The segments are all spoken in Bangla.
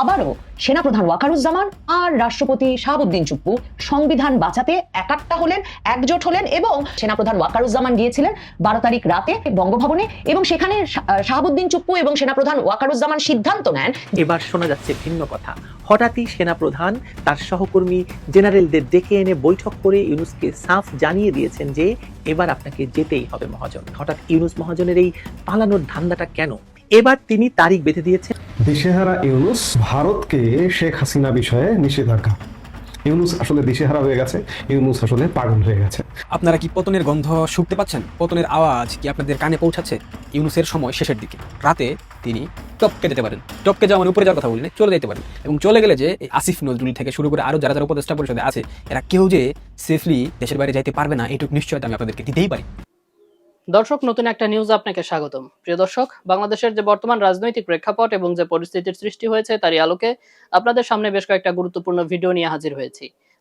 আবারও সেনাপ্রধান ওয়াকারুজ্জামান আর রাষ্ট্রপতি শাহাবুদ্দিন চুপ্পু সংবিধান বাঁচাতে একাট্টা হলেন, একজোট হলেন এবং সেনাপ্রধান ওয়াকারুজ্জামান গিয়েছিলেন বারো তারিখ রাতে বঙ্গভবনে এবং সেখানে শাহাবুদ্দিন চুপ্পু এবং সেনাপ্রধান ওয়াকারুজ্জামান সিদ্ধান্ত নেন। এবার শোনা যাচ্ছে ভিন্ন কথা। হঠাৎই সেনাপ্রধান, তার সহকর্মী জেনারেলদের ডেকে এনে বৈঠক করে ইউনুসকে সাফ জানিয়ে দিয়েছেন যে, এবার আপনাকে যেতেই হবে মহাজন। হঠাৎ ইউনুস মহাজনের এই পালানোর ধান্দাটা কেন? এবার তিনি তারিখ বেঁধে দিয়েছেন। দিশেহারা ইউনুস ভারতকে শেখ হাসিনা বিষয়ে নিষেধাজ্ঞা। ইউনুস আসলে দিশেহারা হয়ে গেছে ইউনুস আসলে পাগল হয়ে গেছে। আপনারা কি পতনের গন্ধ শুকতে পাচ্ছেন? পতনের আওয়াজ কি আপনাদের কানে পৌঁছাচ্ছে? ইউনুসের সময় শেষের দিকে। রাতে তিনি টপকে যেতে পারেন। টপকে যাওয়া মানে উপরে যাওয়ার কথা বলিনি চলে যেতে পারেন। এবং চলে গেলে যে আসিফ নজরুল থেকে শুরু করে আরও যারা যারা উপদেষ্টা পরিষদে আছে এরা কেউ যে সেফলি দেশের বাইরে যাইতে পারবে না এইটুকু নিশ্চয়তা আমি আপনাদেরকে দিতেই পারি। দর্শক, নতুন একটা নিউজ আপনাকে স্বাগতম। প্রিয় দর্শক, বাংলাদেশের যে বর্তমান রাজনৈতিক প্রেক্ষাপট এবং যে পরিস্থিতির সৃষ্টি হয়েছে তারই আলোকে আপনাদের সামনে বেশ কয়েকটা গুরুত্বপূর্ণ ভিডিও নিয়ে হাজির হয়েছি।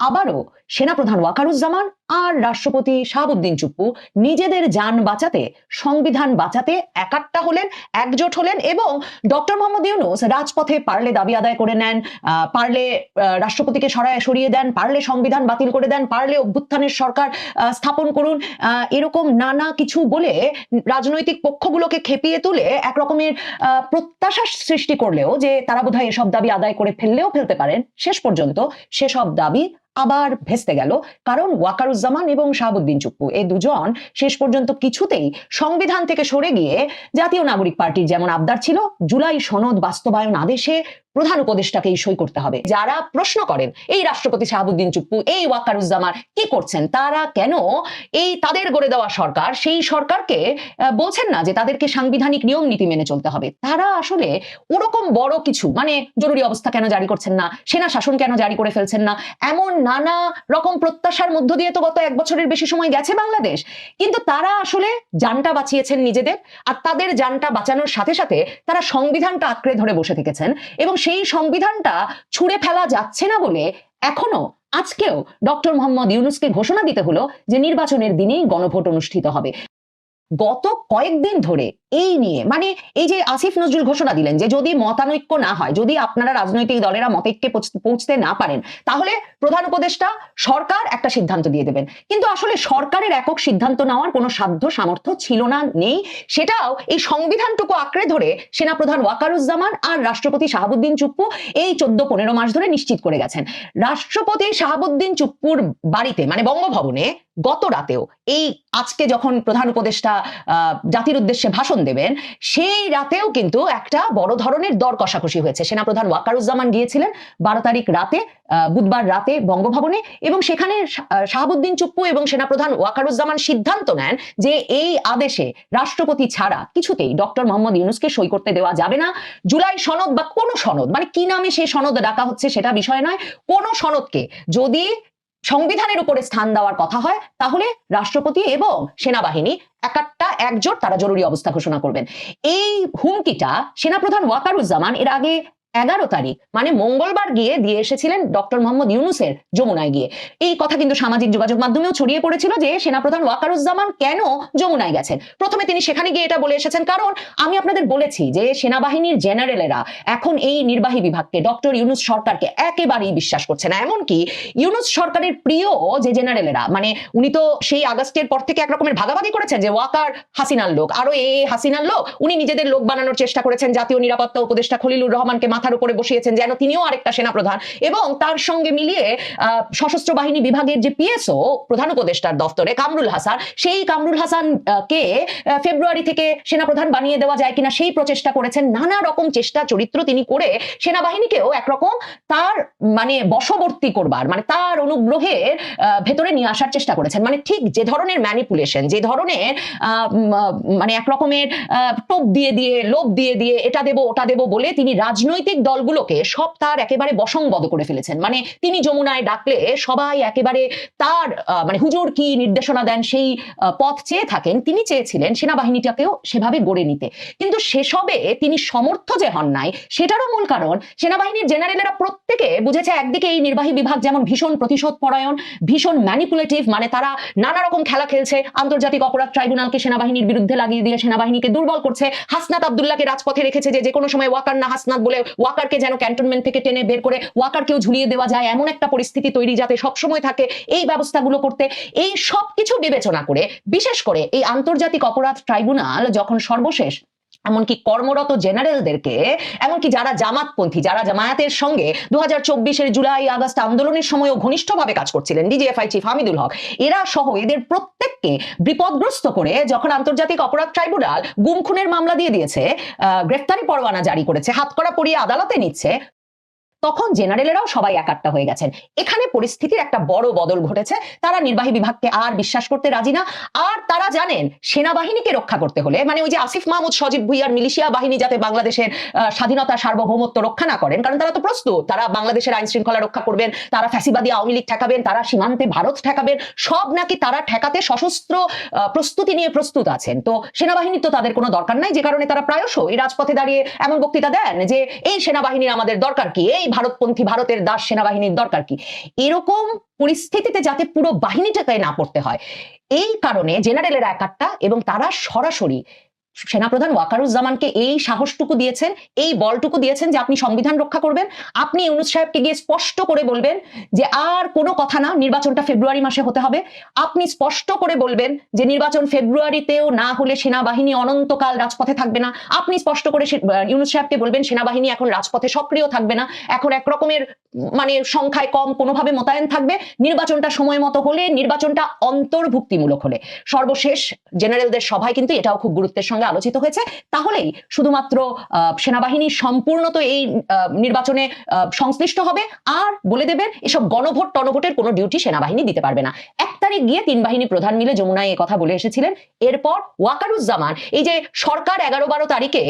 আবারও সেনাপ্রধান ওয়াকারুজ্জামান আর রাষ্ট্রপতি শাহাবুদ্দিন চুপ্পু নিজেদের যান বাঁচাতে সংবিধান বাঁচাতে একাট্টা হলেন একজোট হলেন এবং ডক্টর মোহাম্মদ ইউনুস রাজপথে পারলে দাবি আদায় করে নেন পারলে রাষ্ট্রপতিকে সরায় সরিয়ে দেন পারলে সংবিধান বাতিল করে দেন পারলে অভ্যুত্থানের সরকার স্থাপন করুন এরকম নানা কিছু বলে রাজনৈতিক পক্ষগুলোকে খেপিয়ে তুলে এক রকমের আহ, প্রত্যাশা সৃষ্টি করলেও যে তারা বোধহয় এসব দাবি আদায় করে ফেললেও ফেলতে পারেন শেষ পর্যন্ত সেসব দাবি আবার ভেস্তে গেল। কারণ ওয়াকারুজ্জামান এবং শাহাবুদ্দিন চুপ্পু এই দুজন শেষ পর্যন্ত কিছুতেই সংবিধান থেকে সরে গিয়ে জাতীয় নাগরিক পার্টির যেমন আবদার ছিল, জুলাই সনদ বাস্তবায়ন আদেশে প্রধান উপদেষ্টাকেই সই করতে হবে। যারা প্রশ্ন করেন, এই রাষ্ট্রপতি শাহাবুদ্দিন চুপ্পু, এই ওয়াকারুজ্জামান কি করছেন? তারা কেন এই তাদের গড়ে দেওয়া সরকার, সেই সরকারকে বলছেন না যে তাদেরকে সাংবিধানিক নিয়ম নীতি মেনে চলতে হবে? তারা আসলে ওরকম বড় কিছু মানে জরুরি অবস্থা কেন জারি করছেন না? সেনা শাসন কেন জারি করে ফেলছেন না? এমন নানা রকম প্রত্যাশার মধ্য দিয়ে তো গত এক বছরের বেশি সময় গেছে বাংলাদেশ। কিন্তু তারা আসলে জানটা বাঁচিয়েছেন নিজেদের, আর তাদের জানটা বাঁচানোর সাথে সাথে তারা সংবিধানটা আঁকড়ে ধরে বসে থেকেছেন এবং সেই সংবিধানটা ছুঁড়ে ফেলা যাচ্ছে না বলে এখনও আজকেও ডক্টর মোহাম্মদ ইউনুসকে ঘোষণা দিতে হলো যে নির্বাচনের দিনেই গণভোট অনুষ্ঠিত হবে। গত কয়েকদিন ধরে এই নিয়ে মানে এই যে আসিফ নজরুল ঘোষণা দিলেন যে যদি মতানৈক্য না হয়, যদি আপনারা রাজনৈতিক দলেরা মতৈক্যে পৌঁছতে না পারেন, তাহলে প্রধান উপদেষ্টা, সরকার একটা সিদ্ধান্ত দিয়ে দেবেন। কিন্তু আসলে সরকারের একক সিদ্ধান্ত নেওয়ার কোনো সাধ্য, সামর্থ্য ছিল না, নেই। সেটাও এই সংবিধানটুকু আঁকড়ে ধরে সেনাপ্রধান ওয়াকারুজ্জামান আর রাষ্ট্রপতি শাহাবুদ্দিন চুপ্পু এই চোদ্দ, পনেরো মাস ধরে নিশ্চিত করে গেছেন। রাষ্ট্রপতি শাহাবুদ্দিন চুপ্পুর বাড়িতে মানে বঙ্গভবনে গত রাতেও এই আজকে যখন প্রধান উপদেষ্টা জাতির উদ্দেশ্যে ভাষণ দেবেন, সেই রাতেও কিন্তু একটা বড় ধরনের দর কষাকষি হয়েছে। সেনাপ্রধান ওয়াকারুজ্জামান গিয়েছিলেন বারো তারিখ রাতে বুধবার রাতে বঙ্গভবনে এবং সেখানে শাহাবুদ্দিন চুপ্পু এবং সেনাপ্রধান ওয়াকারুজ্জামান সিদ্ধান্ত নেন যে এই আদেশে রাষ্ট্রপতি ছাড়া কিছুতেই ডক্টর মোহাম্মদ ইউনুসকে সই করতে দেওয়া যাবে না। জুলাই সনদ বা কোনো সনদ মানে কি নামে সেই সনদ ডাকা হচ্ছে সেটা বিষয় নয়। কোন সনদকে যদি সংবিধানের উপরে স্থান দেওয়ার কথা হয়, তাহলে রাষ্ট্রপতি এবং সেনাবাহিনী একাট্টা একজোট, তারা জরুরি অবস্থা ঘোষণা করবেন। এই হুমকিটা সেনাপ্রধান ওয়াকারুজ্জামান এর আগে এগারো তারিখ মানে মঙ্গলবার গিয়ে দিয়ে এসেছিলেন ডক্টর মোহাম্মদ ইউনুসের যমুনায় গিয়ে। এই কথা কিন্তু সামাজিক যোগাযোগ মাধ্যমেও ছড়িয়ে পড়েছিল যে সেনাপ্রধান ওয়াকারুজ্জামান কেন যমুনায় গেছেন। প্রথমে তিনি সেখানে গিয়ে এটা বলে এসেছেন, কারণ আমি আপনাদের বলেছি যে সেনাবাহিনীর জেনারেলেরা এখন এই নির্বাহী বিভাগকে, ডক্টর ইউনুস সরকারকে একেবারেই বিশ্বাস করছে না। এমনকি ইউনুস সরকারের প্রিয় যে জেনারেলেরা মানে উনি তো সেই আগস্টের পর থেকে একরকমের ভাগাভাগি করেছেন যে ওয়াকার হাসিনার লোক আরও এ হাসিনার লোক, উনি নিজেদের লোক বানানোর চেষ্টা করেছেন জাতীয় নিরাপত্তা উপদেষ্টা খলিলুর রহমানকে মাথার উপরে বসিয়েছেন যেন তিনিও আরেকটা সেনাপ্রধান। এবং তার সঙ্গে মিলিয়ে সশস্ত্র বাহিনী বিভাগের যে পিএসও প্রধান উপদেষ্টার দফতরে কামরুল হাসান সেই কামরুল হাসান কে ফেব্রুয়ারি থেকে সেনাপ্রধান বানিয়ে দেওয়া যায় কিনা সেই প্রচেষ্টা করেছেন। নানা রকম চেষ্টা চরিত্র তিনি করে সেনাবাহিনীকেও একরকম তার মানে বশবর্তী করবার মানে তার অনুগ্রহের ভেতরে নিয়ে আসার চেষ্টা করেছেন। মানে ঠিক যে ধরনের ম্যানিপুলেশন যে ধরনের মানে এক রকমের আহ, টোপ দিয়ে দিয়ে লোভ দিয়ে দিয়ে এটা দেব ওটা দেব বলে তিনি রাজনৈতিক দলগুলোকে সব তার একেবারে বসংবদ করে ফেলেছেন। মানে তিনি যমুনায় ডাকলে সবাই একেবারে তার মানে হুজুর কি নির্দেশনা দেন সেই পথ চেয়ে থাকেন। তিনি চেয়েছিলেন সেনাবাহিনীটাকেও সেভাবে গড়ে নিতে। কিন্তু সেসবে তিনি সমর্থ যে হন নাই, সেটারও মূল কারণ সেনাবাহিনীর জেনারেলেরা প্রত্যেকে বুঝেছে একদিকে এই নির্বাহী বিভাগ যেমন ভীষণ প্রতিশোধ পরায়ণ, ভীষণ ম্যানিপুলেটিভ মানে তারা নানা রকম খেলা খেলছে, আন্তর্জাতিক অপরাধ ট্রাইব্যুনালকে সেনাবাহিনীর বিরুদ্ধে লাগিয়ে দিয়ে সেনাবাহিনীকে দুর্বল করছে, হাসনাত আবদুল্লাহকে রাজপথে রেখেছে যে যে কোনো সময় ওয়াকার না হাসনাত বলে ওয়াকারকে যেন ক্যান্টনমেন্ট থেকে টেনে বের করে ওয়াকারকেও ঝুলিয়ে দেওয়া যায়, এমন একটা পরিস্থিতি তৈরি যাতে সবসময় থাকে এই ব্যবস্থাগুলো করতে। এই সব কিছু বিবেচনা করে, বিশেষ করে এই আন্তর্জাতিক অপরাধ ট্রাইব্যুনাল যখন সর্বশেষ এমনকি কর্মরত জেনারেলদেরকে, এমনকি যারা জামাতপন্থী, যারা জামায়াতের সঙ্গে দু হাজার জুলাই, আগস্ট আন্দোলনের সময়ও ঘনিষ্ঠভাবে কাজ করছিলেন ডিজিএফআই চিফ হামিদুল হক, এরা সহ এদের প্রত্যেককে বিপদগ্রস্ত করে যখন আন্তর্জাতিক অপরাধ ট্রাইব্যুনাল গুম খুনের মামলা দিয়ে দিয়েছে গ্রেফতারি পরোয়ানা জারি করেছে, হাতকড়া পরিয়ে আদালতে নিচ্ছে তখন জেনারেলেরাও সবাই একাট্টা হয়ে গেছেন। এখানে পরিস্থিতির একটা বড় বদল ঘটেছে। তারা নির্বাহী বিভাগকে আর বিশ্বাস করতে রাজি না। আর তারা জানেন, সেনাবাহিনীকে রক্ষা করতে হলে মানে ওই যে আসিফ মাহমুদ, সজীব ভুইয়ার মিলিশিয়া বাহিনী যাতে বাংলাদেশের স্বাধীনতা, সার্বভৌমত্ব রক্ষা না করেন, কারণ তারা তো প্রস্তুত। তারা বাংলাদেশের আইন শৃঙ্খলা রক্ষা করবেন, তারা ফ্যাসিবাদী আওয়ামী লীগ ঠেকাবেন, তারা সীমান্তে ভারত ঠেকাবেন, সব নাকি তারা ঠেকাতে সশস্ত্র প্রস্তুতি নিয়ে প্রস্তুত আছেন। তো সেনাবাহিনী তো তাদের কোনো দরকার নাই, যে কারণে তারা প্রায়শ এই রাজপথে দাঁড়িয়ে এমন বক্তৃতা দেন যে, এই সেনাবাহিনীর আমাদের দরকার কি? এই ভারতপন্থী, ভারতের দাস সেনাবাহিনীর দরকার কি? এরকম পরিস্থিতিতে যাতে পুরো বাহিনীটাকে না পড়তে হয়। এই কারণে জেনারেলের একাত্তা এবং তারা সরাসরি সেনাপ্রধান ওয়াকারুজ্জামানকে এই সাহসটুকু দিয়েছেন, এই বলটুকু দিয়েছেন যে আপনি সংবিধান রক্ষা করবেন। আপনি ইউনুস সাহেবকে গিয়ে স্পষ্ট করে বলবেন যে আর কোনো কথা না, নির্বাচনটা ফেব্রুয়ারি মাসে হতে হবে। আপনি স্পষ্ট করে বলবেন যে নির্বাচন ফেব্রুয়ারিতেও না হলে সেনাবাহিনী অনন্তকাল রাজপথে থাকবে না। আপনি স্পষ্ট করে ইউনুস সাহেবকে বলবেন সেনাবাহিনী এখন রাজপথে সক্রিয় থাকবে না। এখন এক রকমের মানে সংখ্যায় কম কোনোভাবে মোতায়েন থাকবে। নির্বাচনটা সময় মতো হলে, নির্বাচনটা অন্তর্ভুক্তিমূলক হলে। সর্বশেষ জেনারেলদের সভায় কিন্তু এটাও খুব গুরুত্বের সঙ্গে আলোচিত হয়েছে। তাহলেই শুধুমাত্র সেনাবাহিনী সম্পূর্ণ তো এই নির্বাচনে সংশ্লিষ্ট হবে। আর বলে দেবেন, এসব গণভোট, টনভোটের কোনো ডিউটি সেনাবাহিনী দিতে পারবে না। এক তারিখ গিয়ে তিন বাহিনী প্রধান মিলে যমুনায় কথা বলে এসেছিলেন। এরপর ওয়াকারুজ্জামান, এই যে সরকার এগারো বারো তারিখে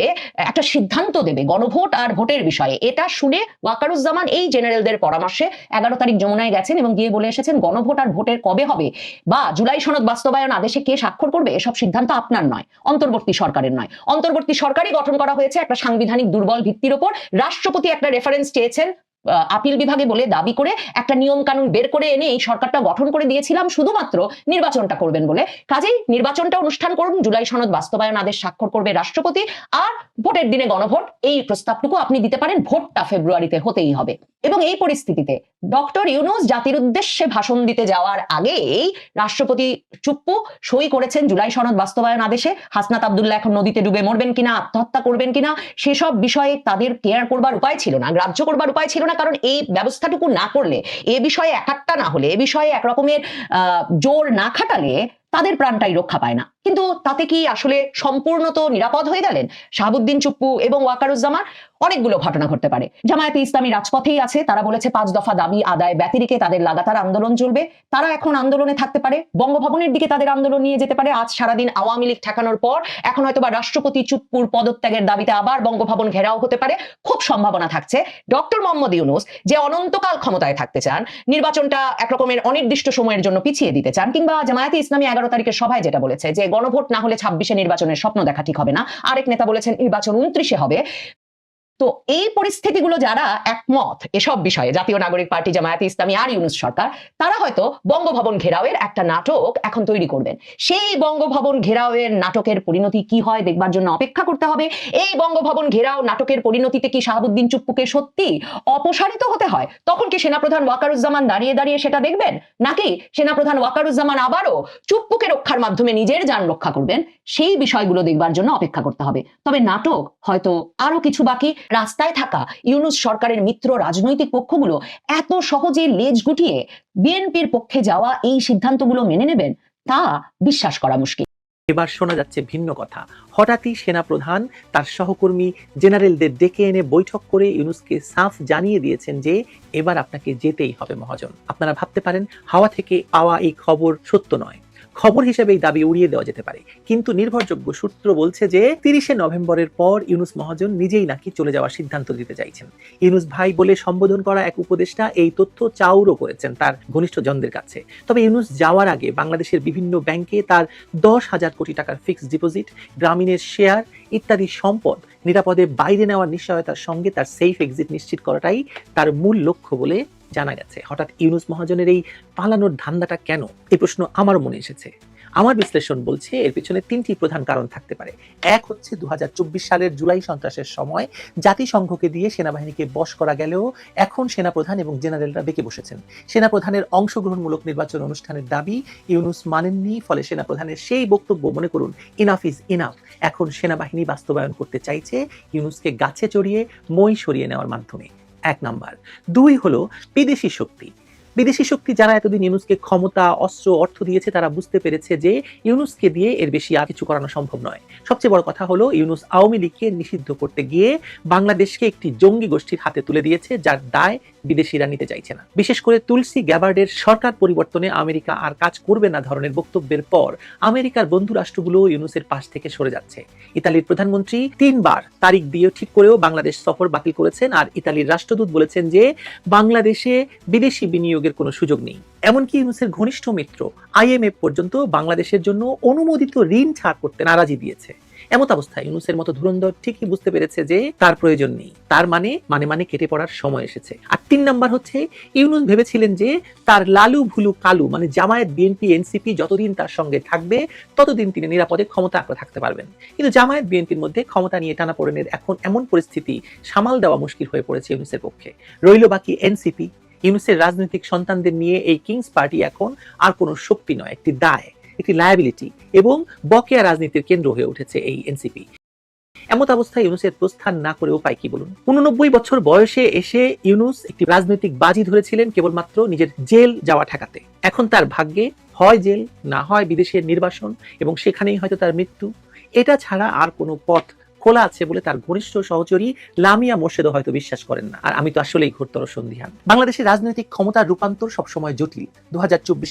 একটা সিদ্ধান্ত দেবে গণভোট আর ভোটের বিষয়ে। এটা শুনে ওয়াকারুজ্জামান এই জেনারেলদের পরামর্শে এগারো তারিখ যমুনায় গেছেন এবং গিয়ে বলে এসেছেন, গণভোট আর ভোটের কবে হবে? বা, জুলাই সনদ বাস্তবায়ন আদেশে কে স্বাক্ষর করবে? এসব সিদ্ধান্ত আপনার নয়, অন্তর্বর্তী সরকারের নয়। অন্তর্বর্তী সরকারই গঠন করা হয়েছে একটা সাংবিধানিক দুর্বল ভিত্তির ওপর। রাষ্ট্রপতি একটা রেফারেন্স চেয়েছেন। আপিল বিভাগে বলে দাবি করে একটা নিয়ম কানুন বের করে এনে এই সরকারটা গঠন করে দিয়েছিলাম, শুধুমাত্র নির্বাচনটা করবেন বলে। কাজেই নির্বাচনটা অনুষ্ঠান করুন, জুলাই সনদ বাস্তবায়ন আদেশ স্বাক্ষর করবে রাষ্ট্রপতি, আর ভোটের দিনে গণভোট, এই প্রস্তাবটুকু আপনি দিতে পারেন, ভোটটা ফেব্রুয়ারিতে হতেই হবে। এবং এই পরিস্থিতিতে ডক্টর ইউনুস জাতির উদ্দেশ্যে ভাষণ দিতে যাওয়ার আগেই রাষ্ট্রপতি চুপ্পু সই করেছেন জুলাই সনদ বাস্তবায়ন আদেশে। হাসনাত আবদুল্লাহ এখন নদীতে ডুবে মরবেন কিনা, আত্মহত্যা করবেন কিনা, সেসব বিষয়ে তাদের কেয়ার করবার উপায় ছিল না, গ্রাহ্য করবার উপায় ছিল না, কারণ এই ব্যবস্থাটুকু না করলে, এ বিষয়ে একাত্তা না হলে, এ বিষয়ে এক রকমের জোর না খাটালে তাদের প্রাণটাই রক্ষা পায় না। কিন্তু তাতে কি আসলে সম্পূর্ণ তো নিরাপদ হয়ে গেলেন? শাহাবুদ্দিন চুপ্পু এবং ওয়াকারুজ্জামান? অনেকগুলো ঘটনা ঘটতে পারে। জামায়াতে ইসলামী রাজপথেই আছে। তারা বলেছে, পাঁচ দফা দাবি আদায় ব্যতিরিকে তাদের লাগাতার আন্দোলন চলবে। তারা এখন আন্দোলনে থাকতে পারে। বঙ্গভবনের দিকে তাদের আন্দোলন নিয়ে যেতে পারে। আজ সারাদিন আওয়ামী লীগ ঠেকানোর পর এখন হয়তো বা রাষ্ট্রপতি চুপ্পুর পদত্যাগের দাবিতে আবার বঙ্গভবন ঘেরাও হতে পারে। খুব সম্ভাবনা থাকছে। ডক্টর মোহাম্মদ ইউনুস যে অনন্তকাল ক্ষমতায় থাকতে চান, নির্বাচনটা একরকমের অনির্দিষ্ট সময়ের জন্য পিছিয়ে দিতে চান, কিংবা জামায়াতে ইসলামী এগারো তারিখের সভায় যেটা বলেছে যে গণভোট না হলে ছাব্বিশে নির্বাচনের স্বপ্ন দেখা ঠিক হবে না। আরেক নেতা বলেছেন, নির্বাচন উনত্রিশে হবে। তো এই পরিস্থিতিগুলো যারা একমত এসব বিষয়ে, জাতীয় নাগরিক পার্টি, জামায়াতে ইসলামী আর ইউনুস সরকার, তারা হয়তো বঙ্গভবন ঘেরাওয়ের একটা নাটক এখন তৈরি করবেন। সেই বঙ্গভবন ঘেরাওয়ের নাটকের পরিণতি কি হয় দেখবার জন্য অপেক্ষা করতে হবে। এই বঙ্গভবন ঘেরাও নাটকের পরিণতিতে কি শাহাবুদ্দিন চুপ্পুকে সত্যি অপসারিত হতে হয়? তখন কি সেনাপ্রধান ওয়াকারুজ্জামান দাঁড়িয়ে দাঁড়িয়ে সেটা দেখবেন? নাকি সেনাপ্রধান ওয়াকারুজ্জামান আবারও চুপ্পুকে রক্ষার মাধ্যমে নিজের যান রক্ষা করবেন? সেই বিষয়গুলো দেখবার জন্য অপেক্ষা করতে হবে। তবে নাটক হয়তো আরও কিছু বাকি রাস্তায় থাকা ইউনুস সরকারের মিত্র রাজনৈতিক পক্ষগুলো এত সহজে লেজ গুটিয়ে বিএনপির পক্ষে যাওয়া এই সিদ্ধান্তগুলো মেনে নেবেন, তা বিশ্বাস করা মুশকিল। এবার শোনা যাচ্ছে ভিন্ন কথা। হঠাৎই সেনাপ্রধান, তার সহকর্মী, জেনারেলদের ডেকে এনে বৈঠক করে ইউনুসকে সাফ জানিয়ে দিয়েছেন যে এবার আপনাকে যেতেই হবে মহাজন। আপনারা ভাবতে পারেন, হাওয়া থেকে পাওয়া এই খবর সত্য নয়। খবর হিসেবে এই দাবি উড়িয়ে দেওয়া যেতে পারে। কিন্তু নির্ভরযোগ্য সূত্র বলছে যে, তিরিশে নভেম্বরের পর ইউনুস মহাজন নিজেই নাকি চলে যাওয়ার সিদ্ধান্ত দিতে চাইছেন। ইউনুস ভাই বলে সম্বোধন করা এক উপদেষ্টা এই তথ্য চাউরও করেছেন তার ঘনিষ্ঠ জনদের কাছে। তবে ইউনুস যাওয়ার আগে বাংলাদেশের বিভিন্ন ব্যাংকে তার দশ হাজার কোটি টাকার ফিক্সড ডিপোজিট, গ্রামীণের শেয়ার ইত্যাদি সম্পদ নিরাপদে বাইরে নেওয়ার নিশ্চয়তার সঙ্গে তার সেফ এক্সিট নিশ্চিত করাটাই তার মূল লক্ষ্য বলে জানা গেছে, হঠাৎ ইউনুস মহাজনের এই পালানোর ধান্দাটা কেন? এই প্রশ্ন আমার মনে এসেছে। আমার বিশ্লেষণ বলছে এর পিছনে তিনটি প্রধান কারণ থাকতে পারে। এক হচ্ছে দু হাজার চব্বিশ সালের জুলাই সন্ত্রাসের সময় জাতিসংঘকে দিয়ে সেনাবাহিনীকে বশ করা গেলেও এখন সেনাপ্রধান এবং জেনারেলরা বেঁকে বসেছেন। সেনাপ্রধানের অংশগ্রহণমূলক নির্বাচন অনুষ্ঠানের দাবি ইউনুস মানেননি, ফলে সেনাপ্রধানের সেই বক্তব্য, মনে করুন ইনাফ ইজ ইনাফ এখন সেনাবাহিনী বাস্তবায়ন করতে চাইছে ইউনুসকে গাছে চড়িয়ে, মই সরিয়ে নেওয়ার মাধ্যমে। এক নাম্বার। দুই হলো বিদেশি শক্তি। বিদেশি শক্তি যারা এতদিন ইউনুসকে ক্ষমতা, অস্ত্র, অর্থ দিয়েছে, তারা বুঝতে পেরেছে যে ইউনুসকে দিয়ে এর বেশি আর কিছু করানো সম্ভব নয়। সবচেয়ে বড় কথা হলো ইউনুস আওয়ামী লীগকে নিষিদ্ধ করতে গিয়ে বাংলাদেশকে একটি জঙ্গি গোষ্ঠীর হাতে তুলে দিয়েছে, যার দায় বিদেশিরা নিতে চাইছে না। বিশেষ করে তুলসী গ্যাবার্ডের সরকার পরিবর্তনে আমেরিকা আর কাজ করবে না ধরনের বক্তব্যের পর আমেরিকার বন্ধু রাষ্ট্রগুলো ইউনুসের পাশ থেকে সরে যাচ্ছে। ইতালির প্রধানমন্ত্রী তিনবার তারিখ দিয়ে ঠিক করেও বাংলাদেশ সফর বাতিল করেছেন আর ইতালির রাষ্ট্রদূত বলেছেন যে বাংলাদেশে বিদেশি বিনিয়োগের কোনো সুযোগ নেই। এমনকি ইউনুসের ঘনিষ্ঠ মিত্র আইএমএফ পর্যন্ত বাংলাদেশের জন্য অনুমোদিত ঋণ ছাড় করতে নারাজি দিয়েছে। এমত অবস্থায় ইউনুসের মতো ধুরন্ধর ঠিকই বুঝতে পেরেছে যে তার প্রয়োজন নেই। তার মানে মানে মানে কেটে পড়ার সময় এসেছে। আর তিন নাম্বার হচ্ছে, ইউনুস ভেবেছিলেন যে তার লালু ভুলু কালু মানে জামায়াত, বিএনপি, এনসিপি যতদিন তার সঙ্গে থাকবে, ততদিন তিনি নিরাপদে ক্ষমতা আঁকড়ে থাকতে পারবেন। কিন্তু জামায়াত, বিএনপির মধ্যে ক্ষমতা নিয়ে টানাপোড়েনের এখন এমন পরিস্থিতি সামাল দেওয়া মুশকিল হয়ে পড়েছে ইউনুসের পক্ষে। রইল বাকি এনসিপি। ইউনুসের রাজনৈতিক সন্তানদের নিয়ে এই কিংস পার্টি এখন আর কোনো শক্তি নয়, একটি দায়। একটি লায়াবিলিটি এবং বকেয়া রাজনীতির কেন্দ্র হয়ে উঠেছে এই এনসিপি এমত অবস্থায় ইউনুসের প্রস্থান না করে উপায় কি বলুন? উননব্বই বছর বয়সে এসে ইউনুস একটি রাজনৈতিক বাজি ধরেছিলেন কেবলমাত্র নিজের জেল যাওয়া ঠেকাতে। এখন তার ভাগ্যে হয় জেল, না হয় বিদেশের নির্বাসন এবং সেখানেই হয়তো তার মৃত্যু। এটা ছাড়া আর কোনো পথ খোলা আছে বলে তার ঘনিষ্ঠ সহচরী লামিয়া মোর্শেদও হয়তো বিশ্বাস করেন না। আর আমি তো আসলেই ঘোরতর সন্ধিহান। বাংলাদেশের রাজনৈতিক ক্ষমতার রূপান্তর সবসময় জটিল। দু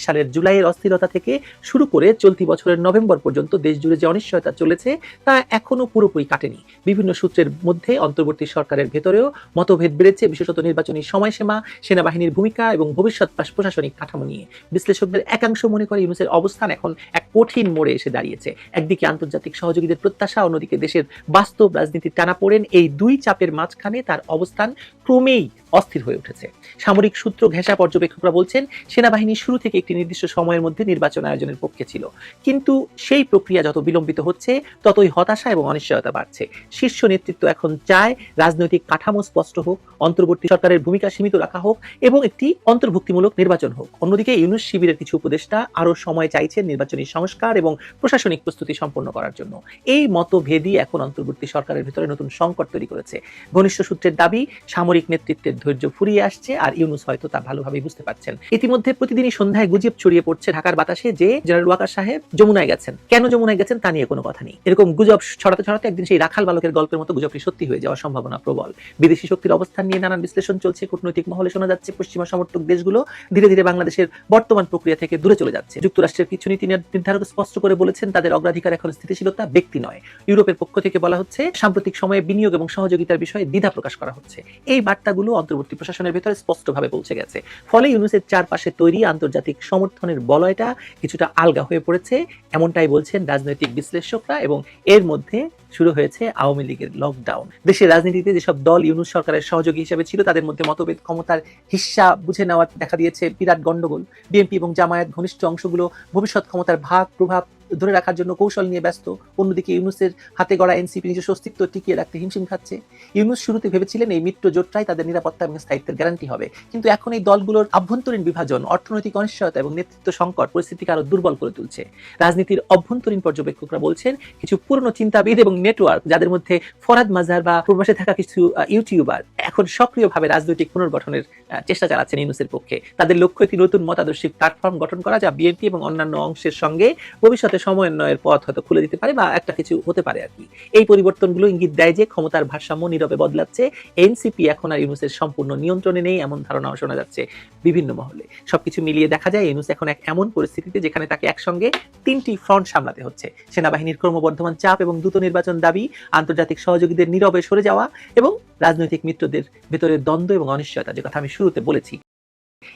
সালের জুলাইয়ের অস্থিরতা থেকে শুরু করে চলতি বছরের নভেম্বর পর্যন্ত দেশ জুড়ে যে অনিশ্চয়তা চলেছে, তা এখনও পুরোপুরি কাটেনি। বিভিন্ন সূত্রের মধ্যে অন্তর্বর্তী সরকারের ভেতরেও মতভেদ বেড়েছে, বিশেষত নির্বাচনী সময়সীমা, সেনাবাহিনীর ভূমিকা এবং ভবিষ্যৎ প্রশাসনিক কাঠামো নিয়ে। বিশ্লেষকদের একাংশ মনে করে ইউনুসের অবস্থান এখন এক কঠিন মোড়ে এসে দাঁড়িয়েছে। একদিকে আন্তর্জাতিক সহযোগীদের প্রত্যাশা, অন্যদিকে দেশের বাস্তব রাজনীতির টানাপোড়েন এই দুই চাপের মাঝখানে তার অবস্থান ক্রমেই অস্থির হয়ে উঠেছে। সামরিক সূত্র ঘেঁষা পর্যবেক্ষকরা বলছেন, সেনাবাহিনী শুরু থেকে একটি নির্দিষ্ট সময়ের মধ্যে নির্বাচন আয়োজনের পক্ষে ছিল। কিন্তু সেই প্রক্রিয়া যত বিলম্বিত হচ্ছে, ততই হতাশা এবং অনিশ্চয়তা বাড়ছে। শীর্ষ নেতৃত্ব এখন চায় রাজনৈতিক কাঠামো স্পষ্ট হোক, অন্তর্বর্তী সরকারের ভূমিকা সীমিত রাখা হোক এবং একটি অন্তর্ভুক্তিমূলক নির্বাচন হোক। অন্যদিকে ইউনুস শিবিরের কিছু উপদেষ্টা আরও সময় চাইছেন নির্বাচনী সংস্কার এবং প্রশাসনিক প্রস্তুতি সম্পন্ন করার জন্য। এই মতভেদই এখন অন্তর্বর্তী সরকারের ভিতরে নতুন সংকট তৈরি করেছে। ঘনিষ্ঠ সূত্রের দাবি, সামরিক নেতৃত্বের ধৈর্য ফুরিয়ে আসছে আর ইউনুস হয়তো তা ভালোভাবেই বুঝতে পারছেন। ইতিমধ্যে প্রতিদিনই সন্ধ্যায় গুজব ছড়িয়ে পড়ছে ঢাকার বাতাসে যে জেনারেল ওয়াকার সাহেব যমুনায় গেছেন। কেন যমুনায় গেছেন তা নিয়ে কোনো কথা নেই। এরকম গুজব ছড়াতে ছড়াতে একদিন সেই রাখাল বালকের গল্পের মতো গুজবটি সত্যি হয়ে যাওয়ার সম্ভাবনা প্রবল। বিদেশি শক্তির অবস্থান নিয়ে নানান বিশ্লেষণ চলছে, কূটনৈতিক মহলে শোনা যাচ্ছে পশ্চিমা সমর্থক দেশগুলো ধীরে ধীরে বাংলাদেশের বর্তমান প্রক্রিয়া থেকে দূরে চলে যাচ্ছে। যুক্তরাষ্ট্রের কিছু নীতি নির্ধারক স্পষ্ট করে বলেছেন, তাদের অগ্রাধিকার এখন স্থিতিশীলতা ব্যক্তি নয়। ইউরোপের পক্ষ থেকে বলা হচ্ছে, সাম্প্রতিক সময়ে বিনিয়োগ এবং সহযোগিতার বিষয়ে দ্বিধা প্রকাশ করা হচ্ছে। এই বার্তাগুলো অন্তর্বর্তী প্রশাসনের ভেতরে স্পষ্টভাবে পৌঁছে গেছে। ফলে ইউনুসের চারপাশে তৈরি আন্তর্জাতিক সমর্থনের বলয়টা কিছুটা আলগা হয়ে পড়েছে, এমনটাই বলছেন রাজনৈতিক বিশ্লেষকরা এবং এর মধ্যে শুরু হয়েছে আওয়ামী লীগের লকডাউন দেশের রাজনীতিতে যেসব দল ইউনুস সরকারের সহযোগী হিসেবে ছিল, তাদের মধ্যে মতভেদ, ক্ষমতার হিস্সা বুঝে নেওয়ার দেখা দিয়েছে বিরাট গন্ডগোল বিএনপি এবং জামায়াত ঘনিষ্ঠ অংশগুলো ভবিষ্যৎ ক্ষমতার ভাগ প্রভাব ধরে রাখার জন্য কৌশল নিয়ে ব্যস্ত। অন্যদিকে ইউনুসের হাতে গড়া এনসিপি নিজস্ব অস্তিত্ব টিকিয়ে রাখতে হিমশিম খাচ্ছে। ইউনুস শুরুতে ভেবেছিলেন এই মিত্র জোটটাই তাদের নিরাপত্তা এবং স্থায়িত্বের গ্যারান্টি হবে। কিন্তু এখন এই দলগুলোর আভ্যন্তরীণ বিভাজন, অর্থনৈতিক অনিশ্চয়তা এবং নেতৃত্ব সংকট পরিস্থিতিকে আরও দুর্বল করে তুলছে। রাজনীতির অভ্যন্তরীণ পর্যবেক্ষকরা বলছেন, কিছু পুরনো চিন্তাবিদ এবং নেটওয়ার্ক যাদের মধ্যে ফরাদ মাজার বা প্রবাসে থাকা কিছু ইউটিউবার এখন সক্রিয়ভাবে রাজনৈতিক পুনর্গঠনের চেষ্টা চালাচ্ছেন ইউনুসের পক্ষে। তাদের লক্ষ্য একটি নতুন মতাদর্শী প্ল্যাটফর্ম গঠন করা যা বিএনপি এবং অন্যান্য অংশের সঙ্গে ভবিষ্যতে সমন্বয়ের পথ হয়তো খুলে দিতে পারে বা একটা কিছু হতে পারে আর কি। এই পরিবর্তনগুলো ইঙ্গিত দেয় যে ক্ষমতার ভারসাম্য নীরবে বদলাচ্ছে। এনসিপি এখন আর ইউনুসের সম্পূর্ণ নিয়ন্ত্রণে নেই, এমন ধারণাও শোনা যাচ্ছে বিভিন্ন মহলে। সবকিছু মিলিয়ে দেখা যায়, ইউনুস এখন এক এমন পরিস্থিতিতে যেখানে তাকে একসঙ্গে তিনটি ফ্রন্ট সামলাতে হচ্ছে। সেনাবাহিনীর ক্রমবর্ধমান চাপ এবং দ্রুত নির্বাচন দাবি, আন্তর্জাতিক সহযোগীদের নীরবে সরে যাওয়া এবং রাজনৈতিক মিত্রদের ভেতরে দ্বন্দ্ব এবং অনিশ্চয়তা, যে কথা আমি শুরুতে বলেছি।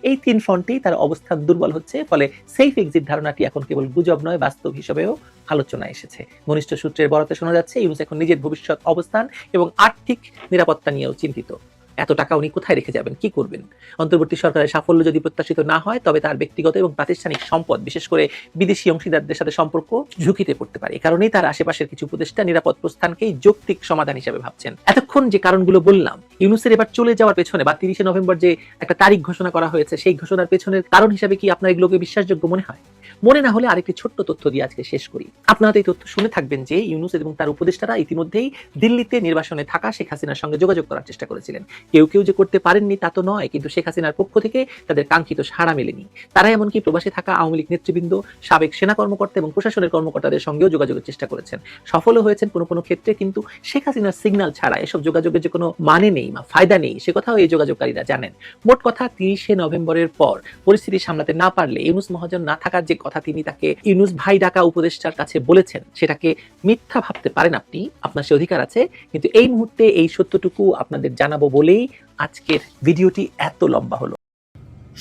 এই তিন ফ্রন্টেই তার অবস্থান দুর্বল হচ্ছে, ফলে সেফ এক্সিট ধারণাটি এখন কেবল গুজব নয়, বাস্তব হিসেবেও আলোচনা এসেছে। ঘনিষ্ঠ সূত্রের বরাতে শোনা যাচ্ছে, ইউনুস এখন নিজের ভবিষ্যৎ অবস্থান এবং আর্থিক নিরাপত্তা নিয়েও চিন্তিত। এত টাকা উনি কোথায় রেখে যাবেন? কি করবেন? অন্তর্বর্তী সরকারের সাফল্য যদি প্রত্যাশিত না হয়, তবে তার ব্যক্তিগত এবং প্রাতিষ্ঠানিক সম্পদ, বিশেষ করে বিদেশি অংশীদারদের সাথে সম্পর্ক ঝুঁকিতে পড়তে পারে। কারণেই তার আশেপাশের কিছু উপদেষ্টা নিরাপদ প্রস্থানকেই যৌক্তিক সমাধান হিসেবে ভাবছেন। এতক্ষণ যে কারণগুলো বললাম ইউনুসের এবার চলে যাওয়ার পেছনে বা তিরিশে নভেম্বর যে একটা তারিখ ঘোষণা করা হয়েছে, সেই ঘোষণার পেছনের কারণ হিসাবে কি আপনার এগুলোকে বিশ্বাসযোগ্য মনে হয়? মনে না হলে আরেকটি ছোট্ট তথ্য দিয়ে আজকে শেষ করি। আপনারা এই তথ্য শুনে থাকবেন যে ইউনুস এবং তার উপদেষ্টারা ইতিমধ্যেই দিল্লিতে নির্বাসনে থাকা শেখ হাসিনার সঙ্গে যোগাযোগ করার চেষ্টা করেছিলেন। কেউ কেউ যে করতে পারেননি তা তো নয়, কিন্তু শেখ হাসিনার পক্ষ থেকে তাদের কাঙ্ক্ষিত সাড়া মেলেনি। তারা এমনকি প্রবাসে থাকা আওয়ামী লীগ নেতৃবৃন্দ, সাবেক সেনা কর্মকর্তা এবং প্রশাসনের কর্মকর্তাদের সঙ্গেও যোগাযোগের চেষ্টা করেছেন। সফলও হয়েছেন কোনো কোনো ক্ষেত্রে, কিন্তু শেখ হাসিনার সিগন্যাল ছাড়া এসব যোগাযোগের যে কোনো মানে নেই। বা ফায়দা নেই, সে কথাও এই যোগাযোগকারীরা জানেন। মোট কথা তিরিশে নভেম্বরের পর পরিস্থিতি সামলাতে না পারলে ইউনুস মহাজন না থাকার যে কথা তিনি তাকে ইউনুস ভাই ডাকা উপদেষ্টার কাছে বলেছেন, সেটাকে মিথ্যা ভাবতে পারেন আপনি, আপনার সে অধিকার আছে, কিন্তু এই মুহূর্তে এই সত্যটুকু আপনাদের জানাব বলেই আজকের ভিডিওটি এত লম্বা হলো।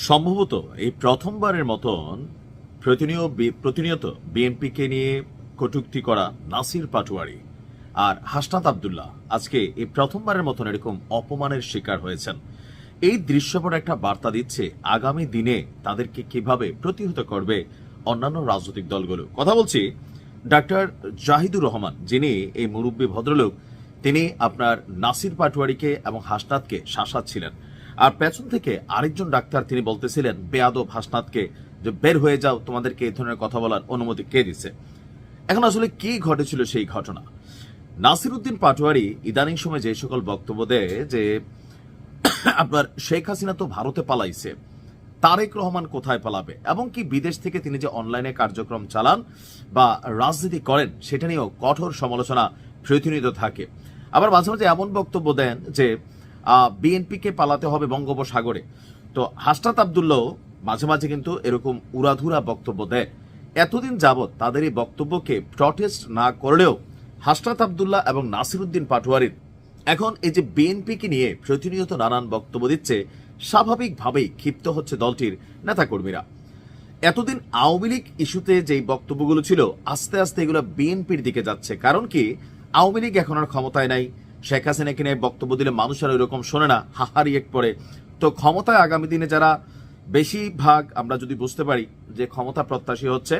সম্ভবত এই প্রথমবারের মতন প্রতিনিয়ত বিএনপিকে নিয়ে কটুক্তি করা নাসির পাটোয়ারি। আর হাসনাত আবদুল্লাহ আজকে এই প্রথমবারের মতন এরকম অপমানের শিকার হয়েছেন। এই দৃশ্যপট একটা বার্তা দিচ্ছে আগামী দিনে তাদেরকে কীভাবে প্রতিহত করবে অন্যান্য রাজনৈতিক দলগুলো। কথা বলছি ডাক্তার জাহিদুর রহমান, যিনি এই মুরব্বী ভদ্রলোক, তিনি আপনার নাসির পাটোয়ারিকে এবং হাসনাতকে শাসাচ্ছিলেন। আর পেছন থেকে আরেকজন ডাক্তার তিনি বলতেছিলেন, বেয়াদব হাসনাতকে, যে বের হয়ে যাও, তোমাদেরকে এই ধরনের কথা বলার অনুমতি কে দিছে? এখন আসলে কি ঘটেছিল সেই ঘটনা? নাসির উদ্দিন পাটোয়ারি ইদানিং সময় যে সকল বক্তব্য দেয় যে আপনার শেখ হাসিনা তো ভারতে পালাইছে, তারেক রহমান কোথায় পালাবে, এবং কি বিদেশ থেকে তিনি যে অনলাইনে কার্যক্রম চালান বা রাজনীতি করেন, সেটা নিয়েও কঠোর সমালোচনা প্রতিনিয়ত থাকে। আবার মাঝে মাঝে এমন বক্তব্য দেন যে বিএনপিকে পালাতে হবে বঙ্গোপসাগরে। তো হাসনাত আবদুল্লাহ মাঝে মাঝে কিন্তু এরকম উড়াধুরা বক্তব্য দেয়। এতদিন যাবৎ তাদের এই বক্তব্যকে প্রটেস্ট না করলেও হাসনাত আবদুল্লাহ এবং নাসিরুদ্দিন পাটোয়ারির। এখন এই যে বিএনপিকে নিয়ে প্রতিনিয়ত নানান বক্তব্য দিচ্ছে, স্বাভাবিকভাবেই ক্ষিপ্ত হচ্ছে দলটির নেতাকর্মীরা। এতদিন আওয়ামী লীগ ইস্যুতে যেই বক্তব্যগুলো ছিল, আস্তে আস্তে এগুলো বিএনপির দিকে যাচ্ছে। কারণ কি? আওয়ামী লীগ এখন আর ক্ষমতায় নাই। শেখ হাসিনাকে নিয়ে বক্তব্য দিলে মানুষ আর ওইরকম শোনে না, হাহারি এক পরে তো ক্ষমতায় আগামী দিনে যারা বেশিরভাগ আমরা যদি বুঝতে পারি যে ক্ষমতা প্রত্যাশী হচ্ছে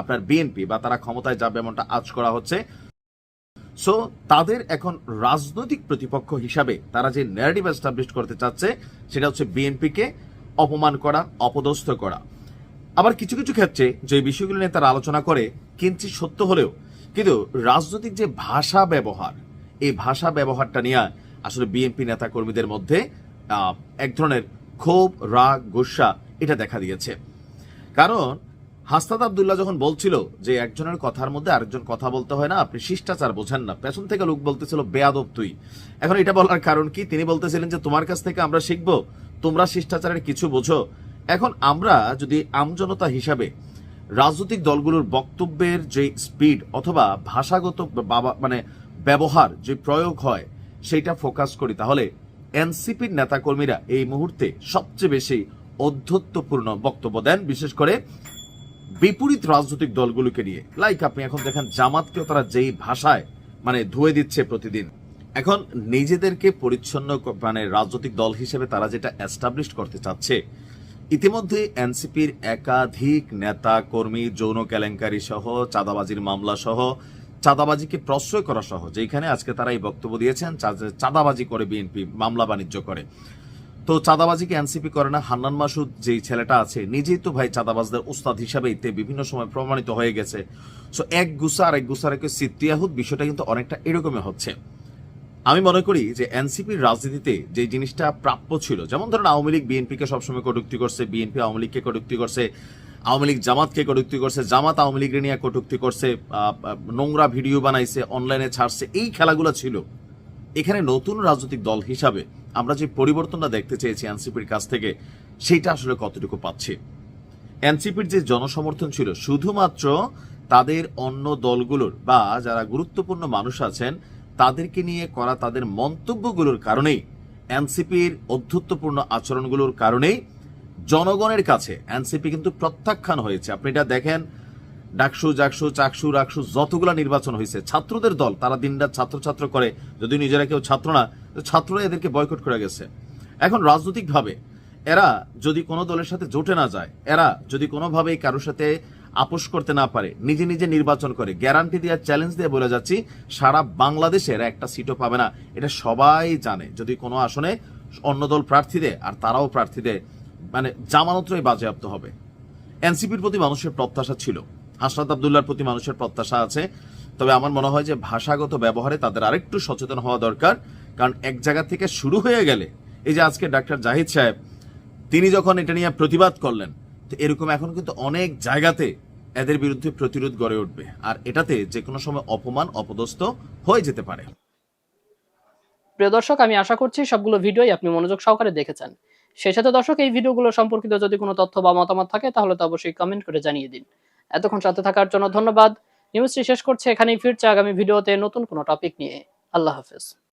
আপনার বিএনপি বা তারা ক্ষমতায় যাবে এমনটা আজ করা হচ্ছে সো তাদের এখন রাজনৈতিক প্রতিপক্ষ হিসাবে তারা যে ন্যারেটিভ এস্টাবলিশ করতে চাচ্ছে, সেটা হচ্ছে বিএনপিকে অপমান করা, অপদস্থ করা। আবার কিছু কিছু ক্ষেত্রে যে বিষয়গুলো নিয়ে তারা আলোচনা করে কিঞ্চিত সত্য হলেও, কিন্তু রাজনৈতিক যে ভাষা ব্যবহার, এই ভাষা ব্যবহারটা নিয়ে আসলে বিএনপি নেতা কর্মীদের মধ্যে এক ধরনের ক্ষোভ, রাগ, গোসা এটা দেখা দিয়েছে। কারণ হাস্তাদ আবদুল্লাহ যখন বলছিল যে একজনের কথার মধ্যে আরেকজন কথা বলতে হয় না, আপনি শিষ্টাচার বোঝেন না। পেছন থেকে লোক বলতেছিল, বেয়াদব তুই। এখন এটা বলার কারণ কি? তিনি বলতেছিলেন যে, তোমার কাছ থেকে আমরা শিখব, তোমরা শিষ্টাচারের কিছু বোঝো। এখন আমরা যদি আমজনতা হিসাবে রাজনৈতিক দলগুলোর বক্তব্যের যে স্পিড অথবা ভাষাগত বাবা মানে ব্যবহার যে প্রয়োগ হয় সেটা ফোকাস করি, তাহলে এনসিপির নেতাকর্মীরা এই মুহূর্তে সবচেয়ে বেশি অধ্যত্বপূর্ণ বক্তব্য দেন। বিশেষ করে বিপরীত রাজনৈতিক দলগুলোকে নিয়ে। লাইক আপনি এখন দেখেন জামাতকেও তারা যেই ভাষায় মানে ধুয়ে দিচ্ছে প্রতিদিন। এখন নিজেদেরকে পরিচ্ছন্ন মানে রাজনৈতিক দল হিসেবে তারা যেটা এস্টাবলিশ করতে চাচ্ছে, ইতিমধ্যে এনসিপির একাধিক নেতা, কর্মী, যৌন কেলেঙ্কারি সহ, চাঁদাবাজির মামলা সহ, চাঁদাবাজিকে প্রশ্রয় করা সহ যেখানে আজকে তারা এই বক্তব্য দিয়েছেন চাঁদাবাজি করে বিএনপি, মামলা বাণিজ্য করে। তো চাঁদাবাজিকে এনসিপি করে না? হান্নান মাসুদ যেই ছেলেটা আছে, নিজেই তো ভাই চাঁদাবাজদের উস্তাদ হিসাবে এতে বিভিন্ন সময় প্রমাণিত হয়ে গেছে। সো এক গুসা আর এক গুসার একে সিত্তিয়াহুদ বিষয়টা কিন্তু অনেকটা এরকমই হচ্ছে। আমি মনে করি যে এনসিপির রাজনীতিতে যে জিনিসটা প্রাপ্য ছিল, যেমন ধরুন আওয়ামী লীগ বিএনপিকে সবসময় কটুক্তি করছে, বিএনপি আওয়ামী লীগকে কটুক্তি করছে, আওয়ামী লীগ জামাতকে কটুক্তি করছে, জামাত আওয়ামী লীগের নিয়ে কটুক্তি করছে নোংরা ভিডিও বানাইছে, অনলাইনে ছাড়ছে, এই খেলাগুলো ছিল। এখানে নতুন রাজনৈতিক দল হিসাবে আমরা যে পরিবর্তনটা দেখতে চেয়েছি এনসিপির কাছ থেকে, সেটা আসলে কতটুকু পাচ্ছি? এনসিপির যে জনসমর্থন ছিল, শুধুমাত্র তাদের অন্য দলগুলোর বা যারা গুরুত্বপূর্ণ মানুষ আছেন, তাদেরকে নিয়ে করা তাদের মন্তব্যগুলোর কারণেই, এনসিপির অধ্যত্বপূর্ণ আচরণগুলোর কারণেই জনগণের কাছে এনসিপি কিন্তু প্রত্যাখ্যান হয়েছে। আপনি এটা দেখেন, ডাকসু, জাকসু, চাকসু, রাকসু, যতগুলা নির্বাচন হয়েছে, ছাত্রদের দল, তারা দিনরাত ছাত্রছাত্র করে যদি নিজেরা কেউ ছাত্র না ছাত্ররা এদেরকে বয়কট করে গেছে। এখন রাজনৈতিকভাবে এরা যদি কোনো দলের সাথে জোটে না যায়, এরা যদি কোনোভাবেই কারোর সাথে আপোষ করতে না পারে, নিজে নিজে নির্বাচন করে গ্যারান্টি দেওয়ার চ্যালেঞ্জ দিয়ে বলে যাচ্ছি, সারা বাংলাদেশে এরা একটা সিটও পাবে না। এটা সবাই জানে। যদি কোনো আসনে অন্য দল প্রার্থী দেয়, আর তারাও প্রার্থী দেয় মানে জামানতরাই বাজেয়াপ্ত হবে। এনসিপির প্রতি মানুষের প্রত্যাশা ছিল। হাসনাত আবদুল্লার প্রতি মানুষের প্রত্যাশা আছে। তবে আমার মনে হয় যে ভাষাগত ব্যবহারে তাদের আরেকটু সচেতন হওয়া দরকার। কারণ এক জায়গা থেকে শুরু হয়ে গেলে, এই যে আজকে ডাক্তার জাহিদ সাহেব, তিনি যখন এটা নিয়ে প্রতিবাদ করলেন, তো এরকম এখন কিন্তু অনেক জায়গাতে এদের বিরুদ্ধে প্রতিরোধ গড়ে উঠবে। আর এটাতে যে কোনো সময় অপমান, অপদস্থ হয়ে যেতে পারে। প্রিয় দর্শক, আমি আশা করছি সবগুলো ভিডিওই আপনি মনোযোগ সহকারে দেখেছেন। সেই সাথে দর্শক, এই ভিডিওগুলো সম্পর্কিত যদি কোনো তথ্য বা মতামত থাকে, তাহলে তো অবশ্যই কমেন্ট করে জানিয়ে দিন। এতক্ষণ সাথে থাকার জন্য ধন্যবাদ। নিউজটি শেষ করছে, এখানেই ফিরছে আগামী ভিডিওতে নতুন কোনো টপিক নিয়ে। আল্লাহ হাফেজ।